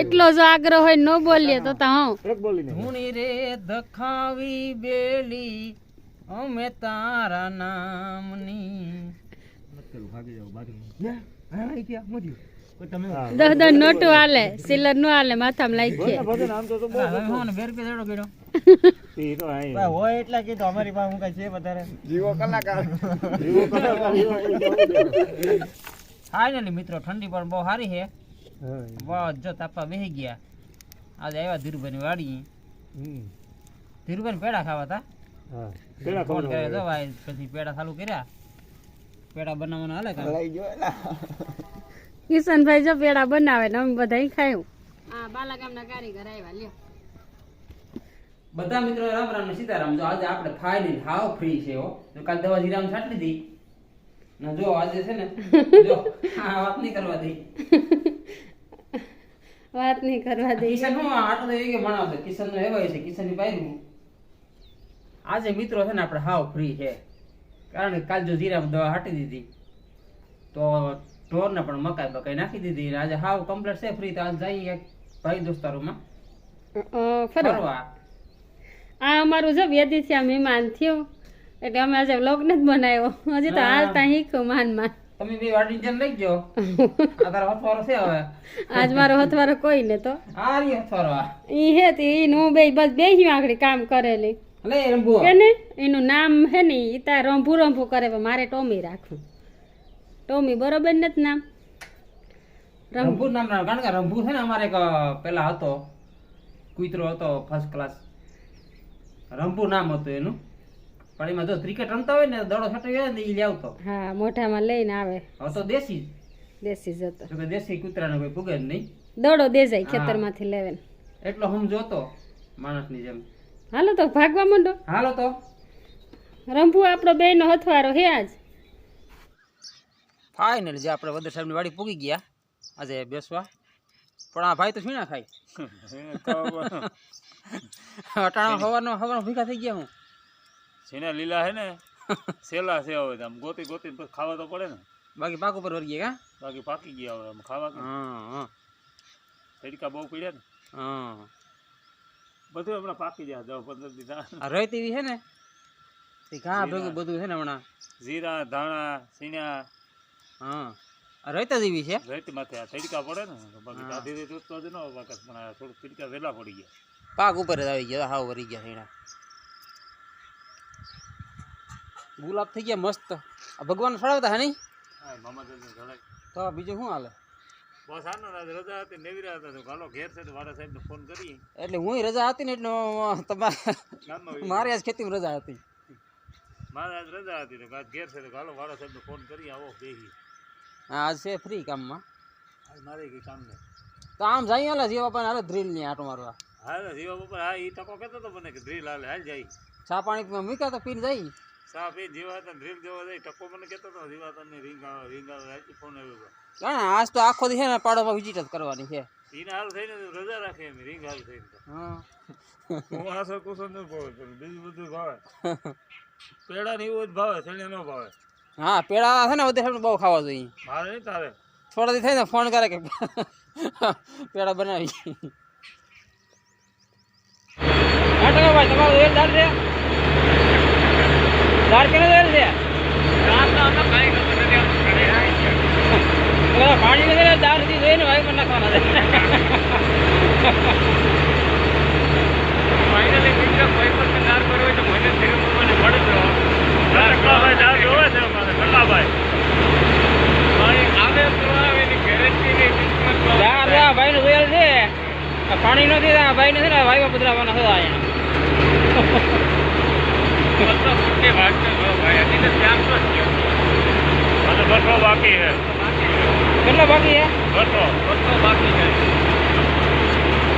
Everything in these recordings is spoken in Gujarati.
એટલો જો આગ્રહ હોય ન બોલીએ તો તો હું. રે દખાવી બેલી અમે તારા નામની. ભાગી જાવ દસ દસ નોટું હાલે સિલર નો હાલે માથામાં આઈ હોય એટલા કીધું અમારી પાસે હું કઈ છે વધારે. જીવો કલાકાર. જીવો કલાકાર ફાઇનલી મિત્રો ઠંડી પણ બહુ સારી છે. હા બસ જો તાપા બેસી ગયા. આજે આવ્યા ધીરુભાઈ વાડી ધીરુભાઈ પેડા ખાવા હતા હા ફોન કર્યો તો ભાઈ પછી પેડા ચાલુ કર્યા. પેડા બનાવવાના હાલે કામ? કિશનભાઈ જો પેડા બનાવે ને અમે બધા ખાયું. હા બાલા ગામના કારીગર આવ્યા લ્યો. બધા મિત્રો રામ રામ ને સીતારામ જો આજે આપણે ફાઇનલ હાવ ફ્રી છે હો. જો કાલ દવા જીરામ છાંટી દીધી ને જો આજે છે ને જો આ વાત નહીં કરવા દઈ વાત નહીં કરવા દે કિશન હું આટલો એવી કે છે? કિશન નો એવો છે? કિશનની પાયરું આજે મિત્રો છે ને આપણે હાવ ફ્રી છે. કારણ કે કાલ જો જીરામ દવા હાટી દીધી તો ઢોર ને પણ મકાઈ બકાઈ નાખી દીધી. આજે હાવ કમ્પ્લીટ છે ફ્રી તો આજે જઈએ ભાઈ દોસ્તારોમાં. માં ફરો. ફરવા. આ અમારું જો વેદી છે મહેમાન થયું. એટલે અમે આજે વ્લોગ નથી બનાવ્યો. હજી તો હાલ હાલતા શીખ્યું માન માન. તમે બે વાડી જન લઈ ગયો? આ તારા હથવારો છે હવે? આજ મારો હથવારો કોઈ ને તો. આ રી હથવારો ઈ હે તે ઈ હું બે બસ બેહ્યું આખડી કામ કરેલી. લે રંભુ કે ને? એનું નામ હે ને ઈ તાર રંભુ રંભુ કરે પણ મારે ટોમી રાખવું. ટોમી બરોબર નથી નામ? રંભુ. રંભુ નામ ના કારણ કે રંભુ છે ને અમારે એક પેલા હતો કુતરો હતો ફર્સ્ટ ક્લાસ રંભુ નામ હતું એનું. પણ એમાં જો ક્રિકેટ રમતા હોય ને દડો છટો હોય ને એ લઈ આવતો. હા મોઢામાં લઈને આવે. હવે તો દેશી. દેશી જ હતો. કે દેશી કૂતરાને કોઈ ભૂગે જ નહીં. દડો દે જાય. ખેતરમાંથી લેવે એટલો હમ જોતો માણસની જેમ. હાલો તો ભાગવા માંડો. હાલો તો. રંભુ આપણો બેનો હથવારો હે આજ. ફાઇનલ જે આપણે વદર સાહેબની વાડી પૂગી ગયા આજે બેસવા. પણ આ ભાઈ તો શું ના ખાય? અટાણા હવાનો હવાનો ભીખા થઈ ગયા હું. સીના લીલા હે ને સેલા છે હવે આમ ગોતી ગોતી પછી ખાવા તો પડે ને. બાકી પાક ઉપર વળી ગયા બાકી પાકી ગયા હવે આમ ખાવા કા. હા હા. તડકા બહુ પડ્યા ને. હા. બધું હમણાં પાકી ગયા દસ પંદર દીધા આ રહીત એવી છે ને? તે ઘા ભેગું બધું છે ને હમણાં? જીરા ધાણા સીણા હા. આ રહીત જ એવી છે? રેતી માથે આ તડકા પડે ને બાકી હા. દાદી દૂધ તો જ ન હોય બાકી પણ આ થોડુંક તડકા વહેલા પડી ગયા પાક ઉપર જ આવી ગયા હાવ વરી ગયા હીણા ગુલાબ થઈ ગયા મસ્ત. આ ભગવાન ફળાવતા હે નહીં? તો બીજું શું હાલે? બસ આનો રજા હતી નેવી હતા. તો ગાલો ઘેર છે તો વાળા સાહેબને ફોન કરી એટલે હું રજા હતી ને એટલે તમારે મારી આજ ખેતીમાં રજા હતી. મારે આજ રજા હતી તો ઘેર છે તો ગાલો વાળા સાહેબને ફોન કરી આવો બેહી. હા આજ છે ફ્રી કામમાં. આજ મારે કઈ કામ નહીં. તો આમ જઈ હાલે જીવા પણ હાલે ધ્રીલની આટો મારવા. હા જીવા બાપા હા એ ટકો કહેતો હતો મને કે ડ્રીલ હાલે હાલ જાય. ચા પાણી મૂક્યા તો પીને જઈ સા પી જીવા હતા ડ્રીલ જોવા જાય ટકો મને કહેતો હતો જીવા તને રીંગ આવે રીંગ આવે આજ ફોન આવ્યો હતો. કારણ આજ તો આખો દી છે ને પાડો વિઝિટ જ કરવાની છે એને હાલ થઈને તો રજા રાખે એમ રીંગ હાલ થઈને તો. હા. હું આસો કુસો ન ભાવે પણ બીજું બધું ભાવે. પેડા ને એવું જ ભાવે છેલ્લે ન ભાવે. હા પેડા છે ને બધે બહુ ખાવા જોઈએ. મારે નહીં તારે? થોડા દી થાય ને ફોન કરે કે પેડા બનાવી. આટો ભાઈ તમારો વેલ દાર છે દાર કેને વેલ છે? પાણી ને દારથી જોઈને ભાઈ પણ નાખવાના છે. ફાઇનલી કોઈ પણ દાર કર્યો હોય તો મને ધીરે મને મળજો કલાભાઈ દાર જોવે છે અમારે કલાભાઈ દાર છે આ ભાઈ નું વેલ છે. પાણી નથી આ ભાઈ નથી છે ને ભાઈ પધરાવાના હતા અહીંયા. બસો હજી બાકી છે કેટલા બાકી બસો બસો બાકી છે?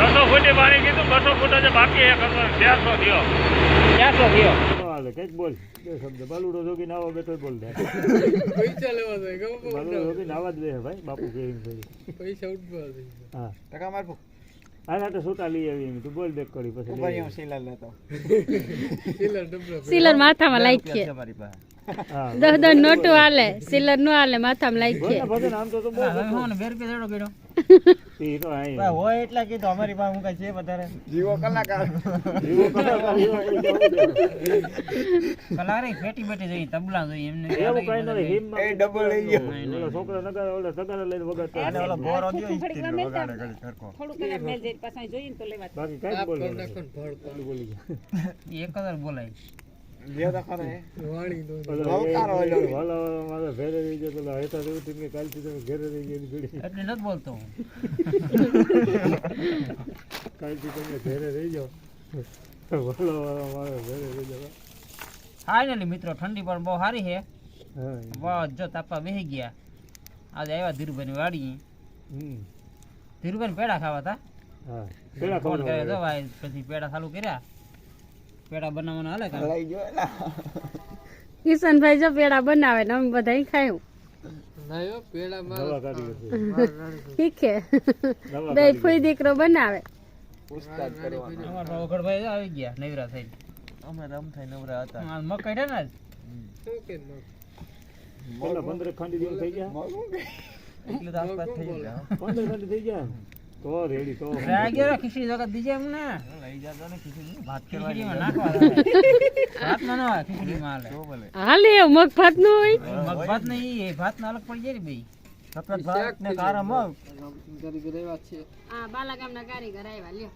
બસો ફૂટની પાણી કીધું બસો ફૂટ જ બાકી છે ખબર ચારસો થયો. ચારસો થયો હાલે બોલ બે શબ્દ બાલુડો જોગી નાવા બેઠો બોલ. દે પૈસા લેવા જાય બાલુડો જોગી નાવા જ દે ભાઈ બાપુ કે પૈસા ઉઠવા હા. ટકા મારફો. આના તો સુતા લઈ આવી એમ તું બોલ બેક કરી પછી સીલર આવી. સિલર ડબલા સિલર માથામાં લાઈટ છે. દસ દસ નોટું હાલે સિલર નો હાલે માથામાં લાગીએ. હોય એટલા કીધું અમારી પાસે હું કઈ છે વધારે? જીવો કલાકાર, જીવો કલાકાર, જીવો કોઈ જવું દે. કલારે ફેટી બેટી તબલા જોઈએ એમને એવું કઈ નથી હિમમાં એ ડબલ લઈ ગયો. ઓલા છોકરા નગારે ઓલા લઈને વગાડતા અને ઓલો બોરો વગાડે ઘડી સરખો. બોલી. એક હજાર બોલાય. ફાઇનલી મિત્રો ઠંડી પણ બહુ સારી છે. બસ જો તાપા બેસી ગયા. આજે આવ્યા ધીરુભાઈ વાડી હમ. ધીરુભાઈ પેડા ખાવા હતા. કર્યો ભાઈ પછી પેડા ચાલુ કર્યા. પેડા બનાવવાના હાલે કામ લઈ ગયો એલા. કિશનભાઈ જો પેડા બનાવે ને અમે બધા ખાયું. શીખે. બે ફૂઈ દીકરો બનાવે. પૂછતાછ કરવાનો. અમારા ઓગળભાઈ આવી ગયા નવરા થઈને. અમે રમથાઈ નવરા હતા. આ મકાઈ છે ને આજ? કે થઈ ગયા. એટલું તો આસપાસ થઈ ગયા. પંદર ખાંડી થઈ ગયા. તો રેડી તો અરે આ ગયો રે, ખીચડી જગત દીજે એમને લઈ જાતો ને ખીચડી. ભાત કરવા નાખવા થાય. ભાતમાં ન હોય ખીચડીમાં તો ભલે. હાલે મગ ભાતનું હોય. મગ ભાત ને. એ ભાત અલગ પડી જાય ને ભાત ને કારા મગ ગરી વાત છે આ બાલા ગામના કારીગર આવ્યા લ્યો.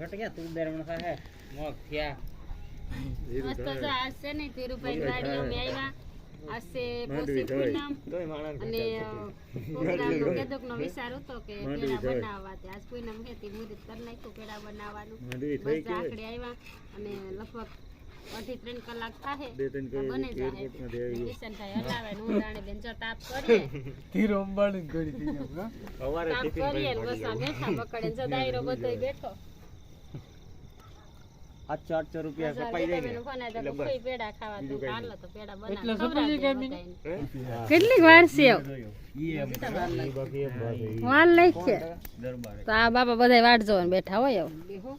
ઘટ ગયા તું બેર થાય મગ થયા. મસ્ત છે ને ધીરુભાઈ વાડી અમે આવ્યા પૂનમ. અને પ્રોગ્રામનો કેદુકનો વિચાર હતો કે પેડા બનાવવા તે આજ પૂનમ હતી મુહૂર્ત કરી નાખ્યું પેડા બનાવવાનું. બસ આખડી આવ્યા અને લગભગ અઢી ત્રણ કલાક થાય બે બને જાય. કિશનભાઈ હલાવે હું જાણે બેન જો તાપ કરીએ. ધીરો અંબાણી ગળી થઈ ગયા તાપ કરીએ બસ આ બેઠા પકડે જો દાયરો બધોય બેઠો. આઠસો આઠસો રૂપિયા સપાઈ જાય. કેટલીક વાર છે છે. વાલ લખીએ દરબારે. તો આ બાપા બધા વાટ જોવા બેઠા હોય એવું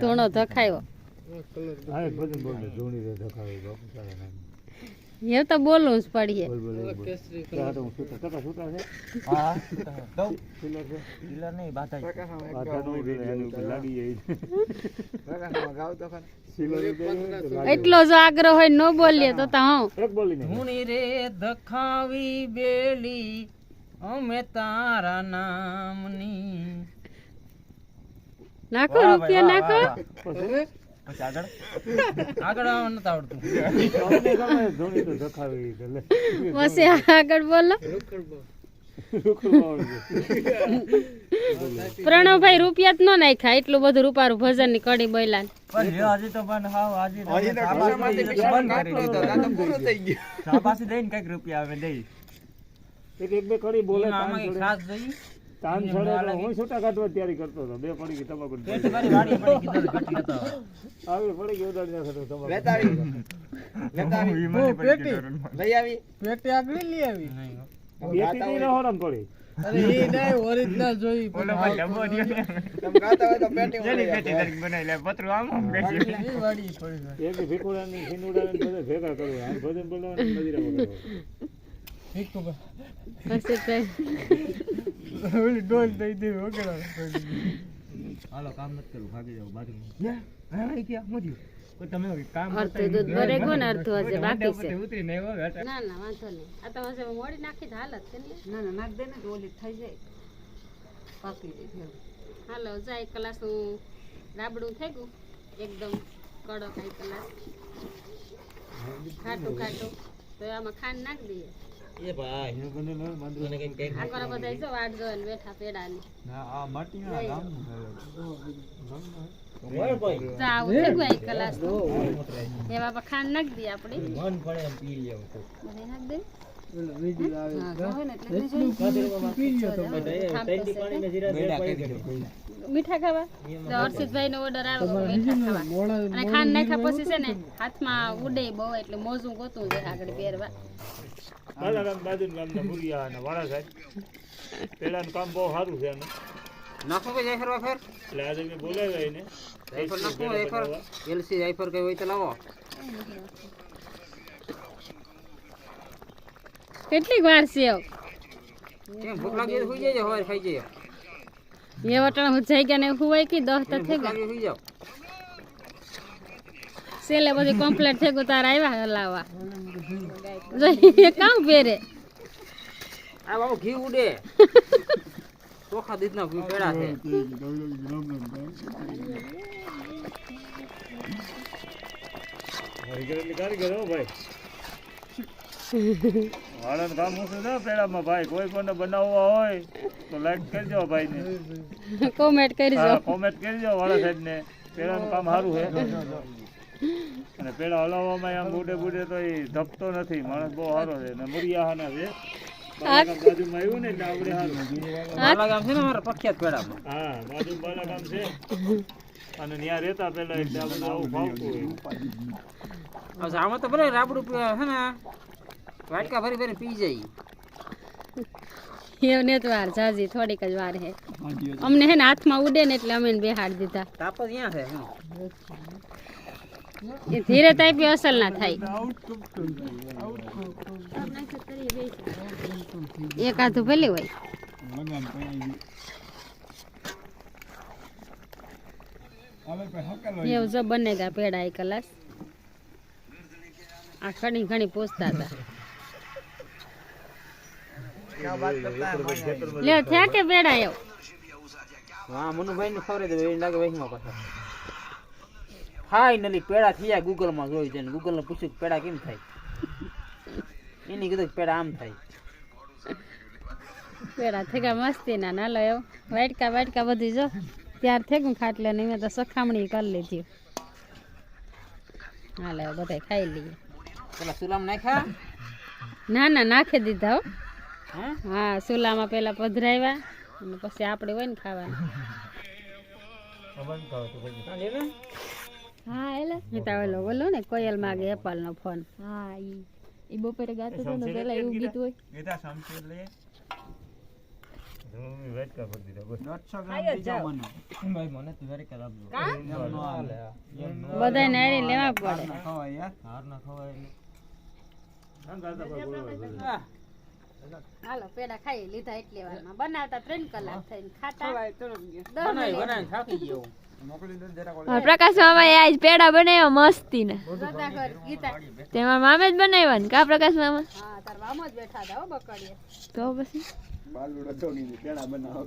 ધૂણો ધખાયો. એવું તો બોલવું જ પડીએ. એટલો જો આગ્રહ હોય ન બોલીએ તો તો હું. રે દખાવી બેલી અમે તારા નામની. નાખો રૂપિયા નાખો. પછી? પછી આગળ આગળ આવવાનું નથી આવડતું તમને ગમે ધૂણી તો ધખાવી ઈ એટલે. પછી આગળ બોલો પ્રણવભાઈ રૂપિયા જ ન નાખ્યા એટલું બધું રૂપારું ભજનની કડી બોલા હજી તો બંધ હાવ હજી તો અમે શાબાશી બંધ કરી દીધો. શાબાશી દઈને કંઈક રૂપિયા આવે દઈ એક એક બે કડી બોલે. ખાસ તાન છોડે હું છૂટા કાઢવા તૈયારી કરતો હતો? બે પડી ગઈ તમાકુ પેટ તો આવો. પડી ગઈ ઉડાડી નાખે તો તમાકુ લઈ આવી. પેટી આગળ લઈ આવી. નહીં ની ના હોરમ પડી અરે એ નહીં ઓરિજિનલ જોઈ. પણ હાવ જેની પેટી તરીકે બનાવી લે પતરું આમ આમ બેસી એ વાડી પડી જાય એક ભીખુડા ની ખીનુડા ને બધા ભેગા કરવા આમ ભજન બોલવાનું મજીરા વગાડવા ઠીક તો બા. પછી કઈ ઓલી ડોલ દઈ દે વગેરે હાલો કામ નથી કરવું ભાગી જાવ બાજુ હા ક્યાં? મોદી કોઈ તમે કામ અડધું દૂધ ભરે કોને અડધું હશે બાકી છે. ઉતરી ના ના વાંધો નહીં. આ તો હશે મોડી નાખી તો હાલત છે ને. ના ના નાખ દે ને ઓલી થઈ જાય. પાકી જાય હાલો જાય કલાસ હું રાબડું થઈ ગયું. એકદમ કડક આઈ કલાસ ખાટું ખાટું. તો આમાં ખાંડ નાખી દઈએ. એ ભાઈ. મને કઈ કઈ આ કરો બધા જો વાટ જોઈને બેઠા પેડાની. આ માટી ના ગામ તો આવું થઈ ગયું આઈ કલાસ એ બાપા ખાંડ નાખ દઈએ આપણે. મન પડે એમ પી લેવું તો બધે નાખી દઈએ મીઠા ખાવા? હર્ષિતભાઈ નો ઓર્ડર આવ્યો મીઠા ખાવા. અને ખાંડ નાખ્યા પછી છે ને હાથમાં ઉડે બહુ એટલે મોજું ગોતું છે આગળ પહેરવા. પેલાનું કામ બહુ સારું છે નાખો કે જાયફર વાફર? એટલે આજે મેં બોલાવ્યા એને. જાયફર નાખો જાયફર એલસી જાયફર કઈ હોય તો લાવો. કેટલીક વાર સેવ ભૂખ લાગી સુઈ જજો હવારે ખાઈ જજો એ વટણ હું જઈ ગયા ને હુવાય હોય કે દસ તો થઈ ગયા. સેલે બધી કમ્પ્લીટ થઈ ગયું તાર આવ્યા હલાવા જો કામ પહેરે આ બાબુ ઘી ઉડે. ચોખા દીધના ઘી પેડા છે. ભાઈ. વાળાનું કામ શું ના પેલામાં ભાઈ કોઈ કોને બનાવવા હોય તો લાઈક કરજો ભાઈને. કોમેન્ટ કરજો. કોમેન્ટ કરજો વાળા સાહેબ ને પેલાનું કામ સારું છે. અને પેલા હલાવવામાં આમ બુડે બુડે તો એ ધપતો નથી. માણસ બહુ સારો છે. ને મુરિયાહાના છે. બાજુમાં આવ્યું ને એટલે આપણે સારું. બાલા ગામ છે ને મારા પ્રખ્યાત પેડામાં હા બાજુ બાલાગામ છે. અને ત્યાં રહેતા પેલા એટલે આપણે આવું ફાવતું હોય. આમાં તો ભલે રાબડું છે ને? વાટકા ભરી ભરી પી જઈ એવું તો વાર જાજી થોડીક જ વાર હે. અમને હે ને હાથમાં ઉડે ને એટલે અમે બેહાડ દીધા. તાપસ ક્યાં છે એ ધીરે તાપી અસલ ના થાય. એક આધું ભલે હોય. એવું જો બને ગા પેડા એક કલાક. આ ઘણી ઘણી પોસતા હતા. લ્યો થયા કે પેડા એવું હા મનુભાઈ ને ખબર એને લાગે વહીમાં પાછા. ફાઇનલી પેડા થયા ગૂગલમાં જોઈ છે ગૂગલ ને પૂછ્યું પેડા કેમ થાય? એની કીધું પેડા આમ થાય. પેડા થેગા મસ્તી ના નાલો એવું. વાટકા વાટકા બધું જો. ત્યાર થેગું ખાટલે ને મેં તો સખામણી કરી લીધી. હાલે બધા ખાઈ લઈએ. પેલા સુલામ નાખ્યા? ના ના નાખી દીધા હો. હા? હા સુલામાં પેલા પધરાવ્યા અને પછી આપણે હોય ને ખાવા. હા. એટલે મિતા તો ઓલો બોલો ને કોયલ માગે એપલ નો ફોન. હા ઈ ઈ બપોરે ગાતો હતો ને પેલા એવું ગીત હોય. ગીતા સમજી લે. મમ્મી વાટકા ભરી દીધા બસ. દોઢસો ગ્રામ બીજા મને. ભાઈ મને તો વેરી ખરાબ બધાને હારી લેવા પડે. ખવાય યાર. હાર ના ખવાય હા. હાલો પેડા ખાઈ લીધા એટલી વારમાં. બનાવતા ત્રણ કલાક થઈને ખાતા. બનાવી બનાવી થાકી ગયો. પ્રકાશ મામાએ આજ પેડા બનાવ્યા મસ્તી ને તેમાં મામે જ બનાવ્યા ને કા પ્રકાશ મામા? હા તાર મામો જ બેઠા હતા હો બકડીએ તો પછી? પેડા બનાવો